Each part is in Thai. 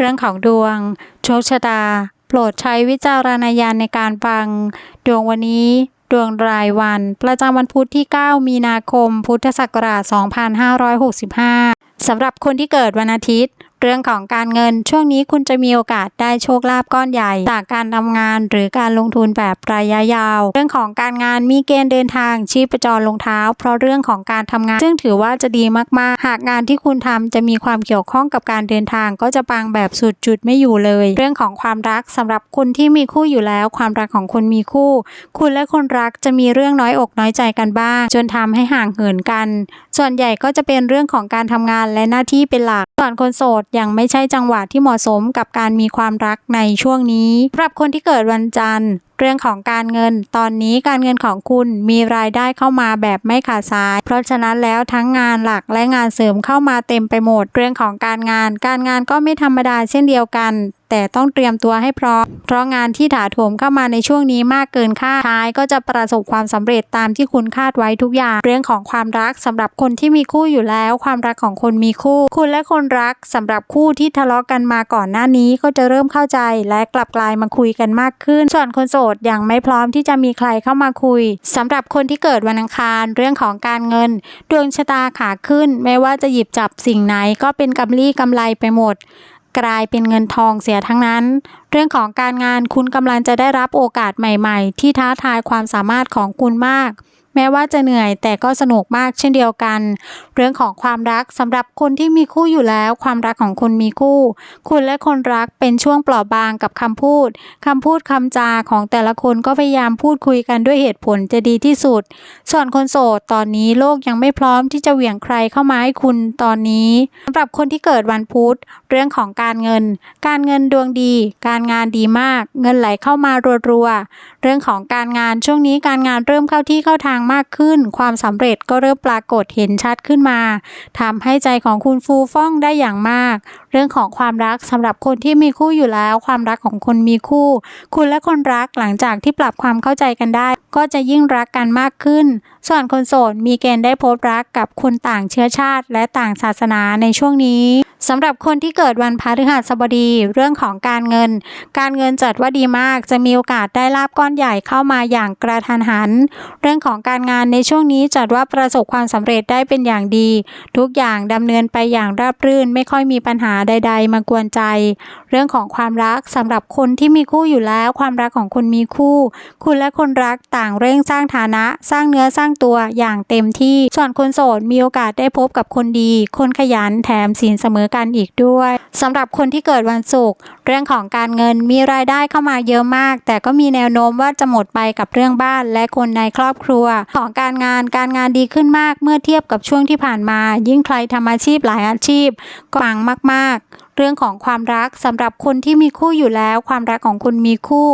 เรื่องของดวง โชคชะตา โปรดใช้วิจารณญาณในการฟัง ดวงวันนี้ ดวงรายวัน ประจำวันพุธที่ 9 มีนาคม พุทธศักราช 2565 สำหรับคนที่เกิดวันอาทิตย์ เรื่องของการเงินช่วงนี้คุณจะมีโอกาสได้โชคลาภก้อนใหญ่จากการทำงานหรือการลงทุนแบบระยะยาว เรื่องของการงานมีเกณฑ์เดินทางชีพจรลงเท้า เพราะเรื่องของการทำงาน ซึ่งถือว่าจะดีมากๆ หากงานที่คุณทำจะมีความเกี่ยวข้องกับการเดินทางก็จะปังแบบสุดจุดไม่อยู่เลย เรื่องของความรักสำหรับคุณที่มีคู่อยู่แล้ว ความรักของคนมีคู่ คุณและคนรักจะมีเรื่องน้อยอกน้อยใจกันบ้าง จนทำให้ห่างเหินกัน ส่วนใหญ่ก็จะเป็นเรื่องของการทำงานและหน้าที่เป็นหลักส่วนคนโสดยังไม่ใช่จังหวะที่เหมาะสมกับการมีความรักในช่วงนี้สำหรับคนที่เกิดวันจันทร์ เรื่องของการเงิน ตอนนี้การเงินของคุณมีรายได้เข้ามาแบบไม่ขาดสาย เพราะฉะนั้นแล้วทั้งงานหลักและงานเสริมเข้ามาเต็มไปหมด เรื่องของการงาน การงานก็ไม่ธรรมดาเช่นเดียวกันแต่ต้องเตรียมตัวให้พร้อม เพราะงานที่ถาโถมเข้ามาในช่วงนี้มากเกินคาดท้ายก็จะประสบความสำเร็จตามที่คุณคาดไว้ทุกอย่าง เรื่องของความรักสำหรับคนที่มีคู่อยู่แล้ว ความรักของคนมีคู่ คุณและคนรักสำหรับคู่ที่ทะเลาะกันมาก่อนหน้านี้ก็จะเริ่มเข้าใจและกลับกลายมาคุยกันมากขึ้น ส่วนคนโสดยังไม่พร้อมที่จะมีใครเข้ามาคุยสำหรับคนที่เกิดวันอังคารเรื่องของการเงิน ดวงชะตาขาขึ้น ไม่ว่าจะหยิบจับสิ่งไหนก็เป็นกำลีกำไรไปหมด กลายเป็นเงินทองเสียทั้งนั้น เรื่องของการงานคุณกำลังจะได้รับโอกาสใหม่ ๆ ที่ท้าทายความสามารถของคุณมาก แม้ว่าจะเหนื่อยแต่ก็สนุกมากเช่นเดียวกัน เรื่องของความรักสำหรับคนที่มีคู่อยู่แล้ว ความรักของคุณมีคู่ คุณและคนรักเป็นช่วงเปลอบบางกับคำพูดคำพูดคำจาของแต่ละคนก็พยายามพูดคุยกันด้วยเหตุผลจะดีที่สุด ส่วนคนโสดตอนนี้โลกยังไม่พร้อมที่จะเหวี่ยงใครเข้ามาให้คุณตอนนี้สำหรับคนที่เกิดวันพุธเรื่องของการเงิน การเงินดวงดี การงานดีมาก เงินไหลเข้ามารัวๆเรื่องของการงานช่วงนี้การงานเริ่มเข้าที่เข้าทางมากขึ้น ความสำเร็จก็เริ่มปรากฏเห็นชัดขึ้นมาทำให้ใจของคุณฟูฟ่องได้อย่างมาก เรื่องของความรักสำหรับคนที่มีคู่อยู่แล้ว ความรักของคนมีคู่ คุณและคนรักหลังจากที่ปรับความเข้าใจกันได้ ก็จะยิ่งรักกันมากขึ้น ส่วนคนโสดมีเกณฑ์ได้พบรักกับคนต่างเชื้อชาติ และต่างศาสนาในช่วงนี้สำหรับคนที่เกิดวันพฤหัสบดีเรื่องของการเงิน การเงินจัดว่าดีมากจะมีโอกาสได้ลาบก้อนใหญ่เข้ามาอย่างกระทันหัน เรื่องของการงานในช่วงนี้จัดว่าประสบความสำเร็จได้เป็นอย่างดี ทุกอย่างดำเนินไปอย่างราบรื่น ไม่ค่อยมีปัญหาใด ๆ มากวนใจ เรื่องของความรักสำหรับคนที่มีคู่อยู่แล้ว ความรักของคนมีคู่ คุณและคนรักต่างเร่งสร้างฐานะ สร้างเนื้อสร้างตัวอย่างเต็มที่ ส่วนคนโสดมีโอกาสได้พบกับคนดี คนขยันแถมสินเสมอกันอีกด้วยสำหรับคนที่เกิดวันศุกร์เรื่องของการเงินมีรายได้เข้ามาเยอะมาก แต่ก็มีแนวโน้มว่าจะหมดไปกับเรื่องบ้านและคนในครอบครัว ของการงานการงานดีขึ้นมากเมื่อเทียบกับช่วงที่ผ่านมา ยิ่งใครทำอาชีพหลายอาชีพก็ปังมากๆเรื่องของความรักสำหรับคนที่มีคู่อยู่แล้ว ความรักของคุณมีคู่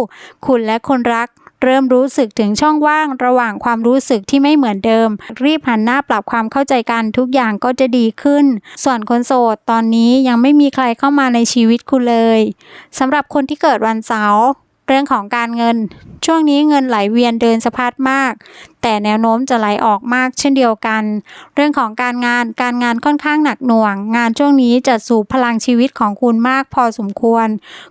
คุณและคนรัก เริ่มรู้สึกถึงช่องว่างระหว่างความรู้สึกที่ไม่เหมือนเดิม รีบหันหน้าปรับความเข้าใจกันทุกอย่างก็จะดีขึ้น ส่วนคนโสดตอนนี้ยังไม่มีใครเข้ามาในชีวิตคุณเลยสำหรับคนที่เกิดวันเสาร์ รื่องของการเงิน ช่วงนี้เงินไหลเวียนเดินสะพัดมาก แต่แนวโน้มจะไหลออกมากเช่นเดียวกัน เรื่องของการงานการงานค่อนข้างหนักหน่วง งานช่วงนี้จะสูบพลังชีวิตของคุณมากพอสมควร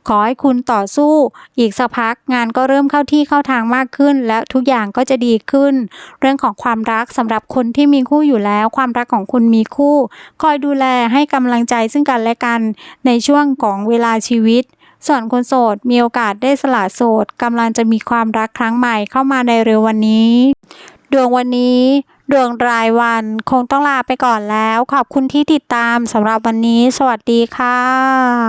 ขอให้คุณต่อสู้อีกสักพัก งานก็เริ่มเข้าที่เข้าทางมากขึ้น และทุกอย่างก็จะดีขึ้น เรื่องของความรักสำหรับคนที่มีคู่อยู่แล้ว ความรักของคุณมีคู่ คอยดูแลให้กำลังใจซึ่งกันและกันในช่วงของเวลาชีวิต ส่วนคนโสดมีโอกาสได้สละโสดกำลังจะมีความรักครั้งใหม่เข้ามาในเร็ววันนี้ ดวงวันนี้ดวงรายวันคงต้องลาไปก่อนแล้ว ขอบคุณที่ติดตามสำหรับวันนี้ สวัสดีค่ะ